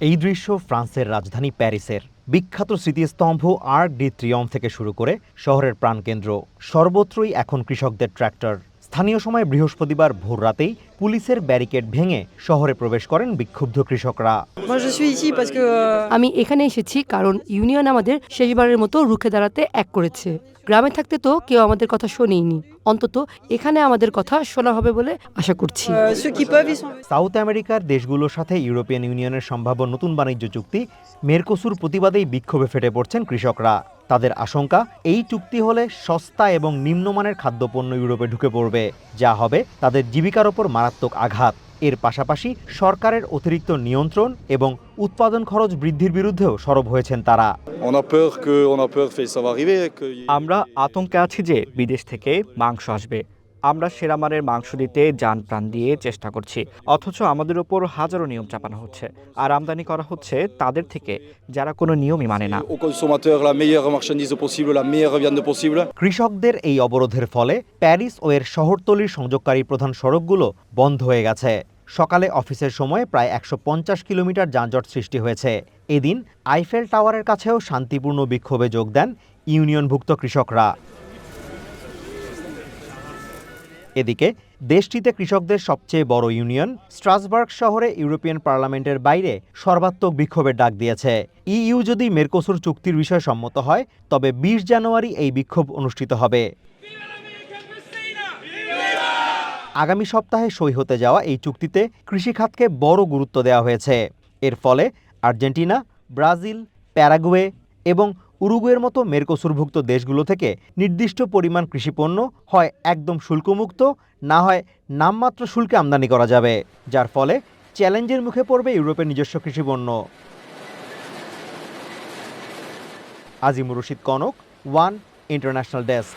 এই দৃশ্য ফ্রান্সের রাজধানী প্যারিসের। বিখ্যাত স্মৃতিস্তম্ভ আর্ক ডি ত্রিয়ম থেকে শুরু করে শহরের প্রাণকেন্দ্র। সর্বত্রই এখন কৃষকদের ট্র্যাক্টর। স্থানীয় সময় বৃহস্পতিবার ভোর রাতেই পুলিশের ব্যারিকেড ভেঙে শহরে প্রবেশ করেন বিক্ষুব্ধ কৃষকরা। Euh, আমি এখানে এসেছি কারণ ইউনিয়ন আমাদের শেষবারের মতো রুখে দাঁড়াতে এক করেছে। গ্রামে থাকতে তো কেউ আমাদের কথা শোনেইনি। অন্তত এখানে আমাদের কথা শোনা হবে বলে আশা করছি। euh. সাউথ আমেরিকার দেশগুলোর সাথে ইউরোপিয়ান ইউনিয়নের সম্ভাব্য নতুন বাণিজ্য চুক্তি মেরকোসুর প্রতিবাদেই বিক্ষোভে ফেটে পড়ছেন কৃষকরা। তাদের আশঙ্কা এই চুক্তি হলে সস্তা এবং নিম্নমানের খাদ্যপণ্য ইউরোপে ঢুকে পড়বে। যা হবে তাদের জীবিকার ওপর মারাত্মক আঘাত। এর পাশাপাশি সরকারের অতিরিক্ত নিয়ন্ত্রণ এবং উৎপাদন খরচ বৃদ্ধির বিরুদ্ধেও সরব হয়েছেন তারা. আমরা আতঙ্কে আছি যে বিদেশ থেকে মাংস আসবে। আমরা সেরা মানের মাংস দিতে যান প্রাণ দিয়ে চেষ্টা করছি। অথচ আমাদের ওপর হাজারো নিয়ম চাপানো হচ্ছে। আর আমদানি করা হচ্ছে তাদের থেকে যারা কোনো নিয়মই মানে না. কৃষকদের এই অবরোধের ফলে প্যারিস ও এর শহরতলির সংযোগকারী প্রধান সড়কগুলো বন্ধ হয়ে গেছে। সকালে অফিসের সময় প্রায় একশো পঞ্চাশ কিলোমিটার যানজট সৃষ্টি হয়েছে। এদিন আইফেল টাওয়ারের কাছেও শান্তিপূর্ণ বিক্ষোভে যোগ দেন ইউনিয়নভুক্ত কৃষকরা। এদিকে, দেশটিতে কৃষকদের সবচেয়ে বড় ইউনিয়ন স্ট্রাসবার্গ শহরে ইউরোপিয়ান পার্লামেন্টের বাইরে সর্বাত্মক বিক্ষোভের ডাক দিয়েছে। ইইউ যদি মেরকোসুর চুক্তির বিষয়ে সম্মত হয়, তবে বিশ জানুয়ারি এই বিক্ষোভ অনুষ্ঠিত হবে। আগামী সপ্তাহে সই হতে যাওয়া এই চুক্তিতে কৃষিখাতকে বড় গুরুত্ব দেওয়া হয়েছে। এর ফলে আর্জেন্টিনা, ব্রাজিল, প্যারাগুয়ে এবং উরুগুয়ের মতো মেরকোসুরভুক্ত দেশগুলো থেকে নির্দিষ্ট পরিমাণ কৃষিপণ্য হয় একদম শুল্কমুক্ত, না হয় নামমাত্র শুল্কে আমদানি করা যাবে, যার ফলে চ্যালেঞ্জের মুখে পড়বে ইউরোপের নিজস্ব কৃষিপণ্য। Azimur Rashid Kanak, one international desk.